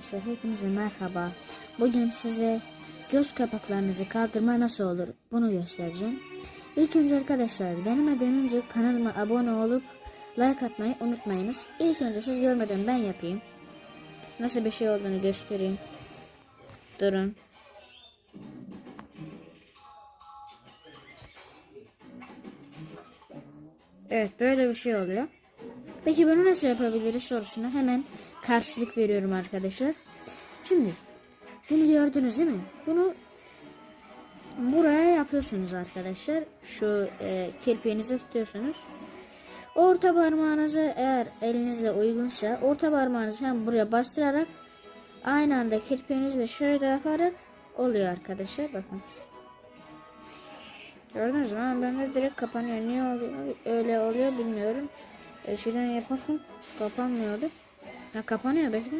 Arkadaşlar hepinize merhaba. Bugün size göz kapaklarınızı kaldırma nasıl olur bunu göstereceğim. İlk önce arkadaşlar denemeden önce kanalıma abone olup like atmayı unutmayınız. İlk önce siz görmeden ben yapayım. Nasıl bir şey olduğunu göstereyim. Durun. Evet böyle bir şey oluyor. Peki bunu nasıl yapabiliriz sorusuna hemen karşılık veriyorum arkadaşlar. Şimdi bunu gördünüz değil mi? Bunu buraya yapıyorsunuz arkadaşlar. Şu e, kirpiğinizi tutuyorsunuz. Orta parmağınızı eğer elinizle uygunsa orta parmağınızı hem buraya bastırarak aynı anda kirpiğinizle şöyle yaparak oluyor arkadaşlar. Bakın. Gördünüz mü? Ama bende direkt kapanıyor. Niye oluyor? öyle oluyor bilmiyorum. Eskiden yaparken kapanmıyordu. Ya kapanıyor bekle.